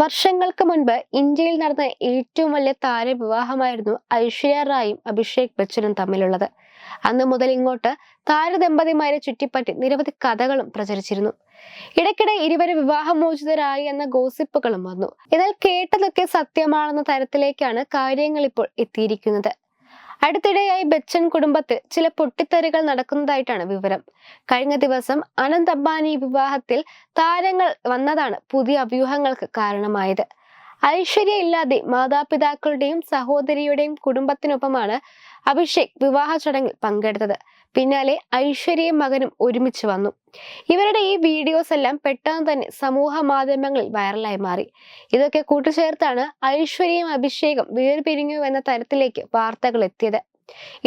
വർഷങ്ങൾക്ക് മുൻപ് ഇന്ത്യയിൽ നടന്ന ഏറ്റവും വലിയ താരവിവാഹമായിരുന്നു ഐശ്വര്യ റായും അഭിഷേക് ബച്ചനും തമ്മിലുള്ളത്. അന്ന് മുതൽ ഇങ്ങോട്ട് താരദമ്പതിമാരെ ചുറ്റിപ്പറ്റി നിരവധി കഥകളും പ്രചരിച്ചിരുന്നു. ഇടയ്ക്കിടെ ഇരുവരും വിവാഹമോചിതരായി എന്ന ഗോസിപ്പുകളും വന്നു. എന്നാൽ കേട്ടതൊക്കെ സത്യമാണെന്ന തരത്തിലേക്കാണ് കാര്യങ്ങൾ ഇപ്പോൾ എത്തിയിരിക്കുന്നത്. അടുത്തിടെയായി ബച്ചൻ കുടുംബത്തിൽ ചില പൊട്ടിത്തെറികൾ നടക്കുന്നതായിട്ടാണ് വിവരം. കഴിഞ്ഞ ദിവസം അനന്ത് അംബാനി വിവാഹത്തിൽ താരങ്ങൾ വന്നതാണ് പുതിയ അഭ്യൂഹങ്ങൾക്ക് കാരണമായത്. ഐശ്വര്യ ഇല്ലാതെ മാതാപിതാക്കളുടെയും സഹോദരിയുടെയും കുടുംബത്തിനൊപ്പമാണ് അഭിഷേക് വിവാഹ ചടങ്ങിൽ പങ്കെടുത്തത്. പിന്നാലെ ഐശ്വര്യയും മകനും ഒരുമിച്ച് വന്നു. ഇവരുടെ ഈ വീഡിയോസ് എല്ലാം പെട്ടെന്ന് തന്നെ സമൂഹ മാധ്യമങ്ങളിൽ വൈറലായി മാറി. ഇതൊക്കെ കൂട്ടിച്ചേർത്താണ് ഐശ്വര്യയും അഭിഷേകം വേർപിരിഞ്ഞു എന്ന തരത്തിലേക്ക് വാർത്തകൾ എത്തിയത്.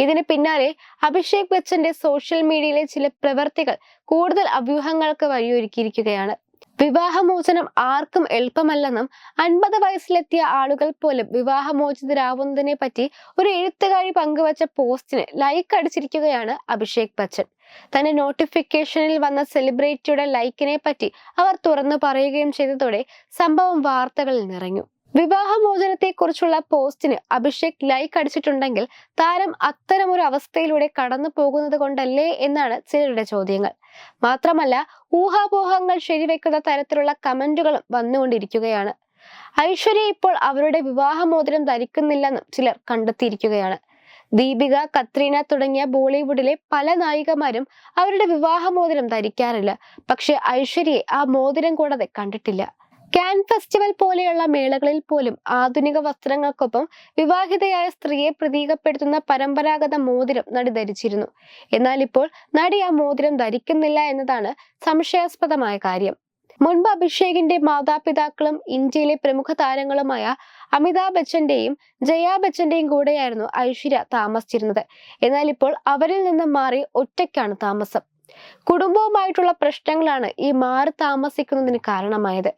ഇതിന് പിന്നാലെ അഭിഷേക് ബച്ചന്റെ സോഷ്യൽ മീഡിയയിലെ ചില പ്രവർത്തികൾ കൂടുതൽ അഭ്യൂഹങ്ങൾക്ക് വഴിയൊരുക്കിയിരിക്കുകയാണ്. വിവാഹമോചനം ആർക്കും എളുപ്പമല്ലെന്നും അൻപത് വയസ്സിലെത്തിയ ആളുകൾ പോലും വിവാഹമോചിതരാവുന്നതിനെ പറ്റി ഒരു എഴുത്തുകാരി പങ്കുവച്ച പോസ്റ്റിന് ലൈക്ക് അടിച്ചിരിക്കുകയാണ് അഭിഷേക് ബച്ചൻ. തന്റെ നോട്ടിഫിക്കേഷനിൽ വന്ന സെലിബ്രിറ്റിയുടെ ലൈക്കിനെ പറ്റി അവർ തുറന്നു പറയുകയും ചെയ്തതോടെ സംഭവം വാർത്തകളിൽ നിറഞ്ഞു. വിവാഹമോചനത്തെക്കുറിച്ചുള്ള പോസ്റ്റിന് അഭിഷേക് ലൈക്ക് അടിച്ചിട്ടുണ്ടെങ്കിൽ താരം അത്തരമൊരു അവസ്ഥയിലൂടെ കടന്നു പോകുന്നത് കൊണ്ടല്ലേ എന്നാണ് ചിലരുടെ ചോദ്യങ്ങൾ. മാത്രമല്ല ഊഹാപോഹങ്ങൾ ശരിവെക്കുന്ന തരത്തിലുള്ള കമന്റുകളും വന്നുകൊണ്ടിരിക്കുകയാണ്. ഐശ്വര്യ ഇപ്പോൾ അവരുടെ വിവാഹമോചനം ധരിക്കുന്നില്ലെന്നും ചിലർ കണ്ടെത്തിയിരിക്കുകയാണ്. ദീപിക കത്രീന തുടങ്ങിയ ബോളിവുഡിലെ പല നായികമാരും അവരുടെ വിവാഹമോചനം ധരിക്കാറില്ല. പക്ഷെ ഐശ്വര്യയെ ആ മോതിരം കൂടാതെ കണ്ടിട്ടില്ല. കാൻ ഫെസ്റ്റിവൽ പോലെയുള്ള മേളകളിൽ പോലും ആധുനിക വസ്ത്രങ്ങൾക്കൊപ്പം വിവാഹിതയായ സ്ത്രീയെ പ്രതീകപ്പെടുത്തുന്ന പരമ്പരാഗത മോതിരം നടി ധരിച്ചിരുന്നു. എന്നാൽ ഇപ്പോൾ നടി ആ മോതിരം ധരിക്കുന്നില്ല എന്നതാണ് സംശയാസ്പദമായ കാര്യം. മുൻപ് അഭിഷേകിന്റെ മാതാപിതാക്കളും ഇന്ത്യയിലെ പ്രമുഖ താരങ്ങളുമായ അമിതാഭ് ബച്ചന്റെയും ജയാ ബച്ചന്റെയും കൂടെയായിരുന്നു ഐശ്വര്യ താമസിച്ചിരുന്നത്. എന്നാൽ ഇപ്പോൾ അവരിൽ നിന്ന് മാറി ഒറ്റയ്ക്കാണ് താമസം. കുടുംബവുമായിട്ടുള്ള പ്രശ്നങ്ങളാണ് ഈ മാറി താമസിക്കുന്നതിന് കാരണമായത്.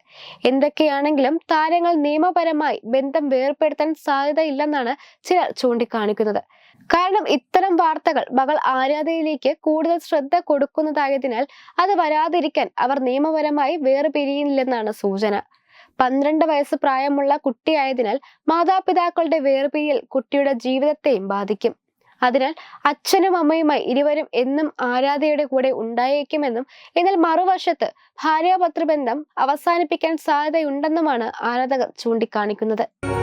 എന്തൊക്കെയാണെങ്കിലും താരങ്ങൾ നിയമപരമായി ബന്ധം വേർപ്പെടുത്താൻ സാധ്യതയില്ലെന്നാണ് ചിലർ ചൂണ്ടിക്കാണിക്കുന്നത്. കാരണം ഇത്തരം വാർത്തകൾ മകൾ ആരാധയിലേക്ക് കൂടുതൽ ശ്രദ്ധ കൊടുക്കുന്നതായതിനാൽ അത് വരാതിരിക്കാൻ അവർ നിയമപരമായി വേർപിരിയുന്നില്ലെന്നാണ് സൂചന. പന്ത്രണ്ട് വയസ്സ് പ്രായമുള്ള കുട്ടിയായതിനാൽ മാതാപിതാക്കളുടെ വേർപിരിയൽ കുട്ടിയുടെ ജീവിതത്തെയും ബാധിക്കും. അതിനാൽ അച്ഛനും അമ്മയുമായി ഇരുവരും എന്നും ആരാധയുടെ കൂടെ ഉണ്ടായേക്കുമെന്നും എന്നാൽ മറുവശത്ത് ഭാര്യാപത്രബന്ധം അവസാനിപ്പിക്കാൻ സാധ്യതയുണ്ടെന്നുമാണ് ആരാധകർ ചൂണ്ടിക്കാണിക്കുന്നത്.